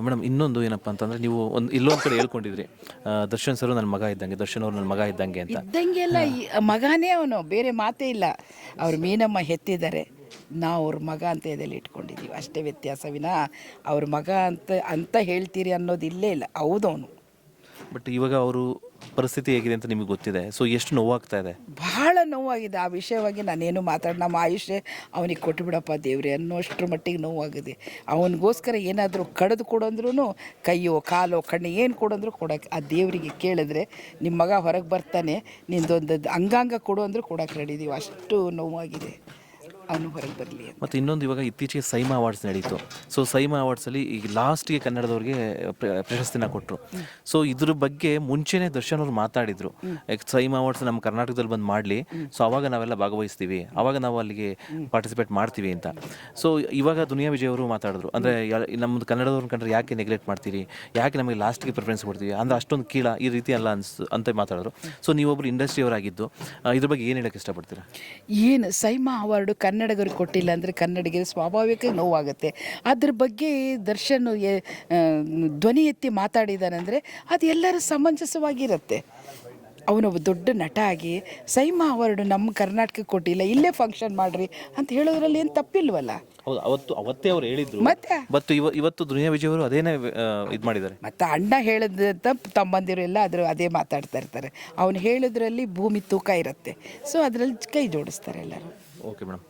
Madam ಇನ್ನೊಂದು ಏನಪ್ಪ ಅಂತಂದ್ರೆ ನೀವು ಒಂದು ಇಲ್ಲೊಂದು ಕಡೆ ಹೇಳ್ಕೊಂಡಿದ್ರಿ. ಆ, ದರ್ಶನ್ ಸರ್ ನನ್ನ ಮಗ ಇದ್ದಂಗೆ ದರ್ಶನ್ ಅವ್ರು ನನ್ನ ಮಗ ಇದ್ದಂಗೆ ಅಂತ. ಇದ್ದಂಗೆಲ್ಲ ಈ ಮಗನೇ ಅವನು ಬೇರೆ ಮಾತೇ ಇಲ್ಲ. ಅವ್ರ ಮೀನಮ್ಮ ಹೆತ್ತಿದ್ದಾರೆ. ನಾವು ಅವ್ರ ಮಗ ಅಂತ ಎದೆಲ್ಲಿ ಇಟ್ಕೊಂಡಿದ್ದೀವಿ ಅಷ್ಟೇ ವ್ಯತ್ಯಾಸ ವಿನ ಅವ್ರ ಮಗ ಅಂತ ಅಂತ ಹೇಳ್ತೀರಿ ಅನ್ನೋದು ಇಲ್ಲೇ ಇಲ್ಲ. ಹೌದು ಅವನು ಬಟ್ ಇವಾಗ ಅವರು ಪರಿಸ್ಥಿತಿ ಹೇಗಿದೆ ಅಂತ ನಿಮಗೆ ಗೊತ್ತಿದೆ? ಸೊ ಎಷ್ಟು ನೋವಾಗ್ತಾ ಇದೆ? ಬಹಳ ನೋವಾಗಿದೆ. ಆ ವಿಷಯವಾಗಿ ನಾನೇನು ಮಾತಾಡಿ ನಮ್ಮ ಆಯುಷ್ಯ ಅವನಿಗೆ ಕೊಟ್ಟು ಬಿಡಪ್ಪ ಅನ್ನೋಷ್ಟು ಅನ್ನೋಷ್ಟ್ರ ಮಟ್ಟಿಗೆ ನೋವಾಗಿದೆ. ಅವನಿಗೋಸ್ಕರ ಏನಾದರೂ ಕಡಿದು ಕೊಡಂದ್ರೂ ಕೈಯೋ, ಕಾಲೋ, ಕಣ್ಣು ಏನು ಕೊಡಂದ್ರೂ ಕೊಡೋಕೆ ಆ ದೇವರಿಗೆ ಕೇಳಿದ್ರೆ ನಿಮ್ಮ ಮಗ ಹೊರಗೆ ಬರ್ತಾನೆ. ನಿಂದೊಂದು ಅಂಗಾಂಗ ಕೊಡು ಅಂದರೂ ಕೊಡೋಕೆ ರೆಡಿ ಇದೀವಿ. ಅಷ್ಟು ನೋವಾಗಿದೆ. ಅವನು ಹೊರಗೆ ಬರಲಿ ಮತ್ತು ಇನ್ನೊಂದು ಇವಾಗ ಇತ್ತೀಚೆಗೆ ಸೈಮಾ ಅವಾರ್ಡ್ಸ್ ನಡೀತು. ಸೊ ಸೈಮಾ ಅವಾರ್ಡ್ಸಲ್ಲಿ ಈಗ ಲಾಸ್ಟ್ಗೆ ಕನ್ನಡದವ್ರಿಗೆ ಪ್ರ- ಪ್ರಶಸ್ತಿನ ಕೊಟ್ಟರು ಸೊ ಇದ್ರ ಬಗ್ಗೆ ಮುಂಚೆನೇ ದರ್ಶನ್ ಅವರು ಮಾತಾಡಿದ್ರು. ಯಾಕೆ ಸೈಮಾ ಅವಾರ್ಡ್ಸ್ ನಮ್ಮ ಕರ್ನಾಟಕದಲ್ಲಿ ಬಂದು ಮಾಡಲಿ. ಸೊ ಅವಾಗ ನಾವೆಲ್ಲ ಭಾಗವಹಿಸ್ತೀವಿ. ಅವಾಗ ನಾವು ಅಲ್ಲಿಗೆ ಪಾರ್ಟಿಸಿಪೇಟ್ ಮಾಡ್ತೀವಿ ಅಂತ. ಸೊ ಇವಾಗ ದುನಿಯಾ ವಿಜಯ್ ಅವರು ಮಾತಾಡಿದ್ರು. ಅಂದರೆ ನಮ್ಮದು ಕನ್ನಡದವ್ರನ್ನ ಕಂಡ್ರೆ ಯಾಕೆ ನೆಗ್ಲೆಕ್ಟ್ ಮಾಡ್ತೀರಿ? ಯಾಕೆ ನಮಗೆ ಲಾಸ್ಟ್ಗೆ ಪ್ರಿಫರೆನ್ಸ್ ಕೊಡ್ತೀವಿ ಅಂದರೆ ಅಷ್ಟೊಂದು ಕೀಳ ಈ ರೀತಿ ಅಲ್ಲ ಅನ್ಸ್ ಅಂತ ಮಾತಾಡಿದ್ರು. ಸೊ ನೀವೊಬ್ರು ಇಂಡಸ್ಟ್ರಿಯವರಾಗಿದ್ದು ಆ, ಇದ್ರ ಬಗ್ಗೆ ಏನು ಹೇಳಕ್ಕೆ ಇಷ್ಟಪಡ್ತೀರಾ? ಏನು ಸೈಮಾ ಅವಾರ್ಡು ಕನ್ನಡಿಗರಿಗೆ ಕೊಟ್ಟಿಲ್ಲ ಅಂದರೆ ಕನ್ನಡಿಗರಿಗೆ ಸ್ವಾಭಾವಿಕ ನೋವಾಗುತ್ತೆ. ಅದ್ರ ಬಗ್ಗೆ ದರ್ಶನ್ ಧ್ವನಿ ಎತ್ತಿ ಮಾತಾಡಿದಾನಂದರೆ ಅದು ಎಲ್ಲರೂ ಸಮಂಜಸವಾಗಿರುತ್ತೆ. ಅವನೊಬ್ಬ ದೊಡ್ಡ ನಟ ಆಗಿ ಸೈಮಾ ಅವಾರ್ಡು ನಮ್ಮ ಕರ್ನಾಟಕಕ್ಕೆ ಕೊಟ್ಟಿಲ್ಲ ಇಲ್ಲೇ ಫಂಕ್ಷನ್ ಮಾಡ್ರಿ ಅಂತ ಹೇಳೋದ್ರಲ್ಲಿ ಏನು ತಪ್ಪಿಲ್ವಲ್ಲ? ಹೌದು ಅವತ್ತು ಅವತ್ತೇ ಅವ್ರು ಹೇಳಿದ್ರು. ಮತ್ತೆ? ಇವ ಇವತ್ತು ದುನಿಯಾ ವಿಜಯ್ ಅವರು ಅದೇನೇ ಇದು ಮಾಡಿದ್ದಾರೆ. ಮತ್ತೆ ಅಣ್ಣ ಹೇಳಿದಂತ ತಮ್ಮಂದಿರು ಎಲ್ಲ ಅದ್ರ ಅದೇ ಮಾತಾಡ್ತಾ ಇರ್ತಾರೆ. ಅವನು ಹೇಳಿದ್ರಲ್ಲಿ ಭೂಮಿ ತೂಕ ಇರುತ್ತೆ. ಸೊ ಅದರಲ್ಲಿ ಕೈ ಜೋಡಿಸ್ತಾರೆ ಎಲ್ಲರೂ. Okay madam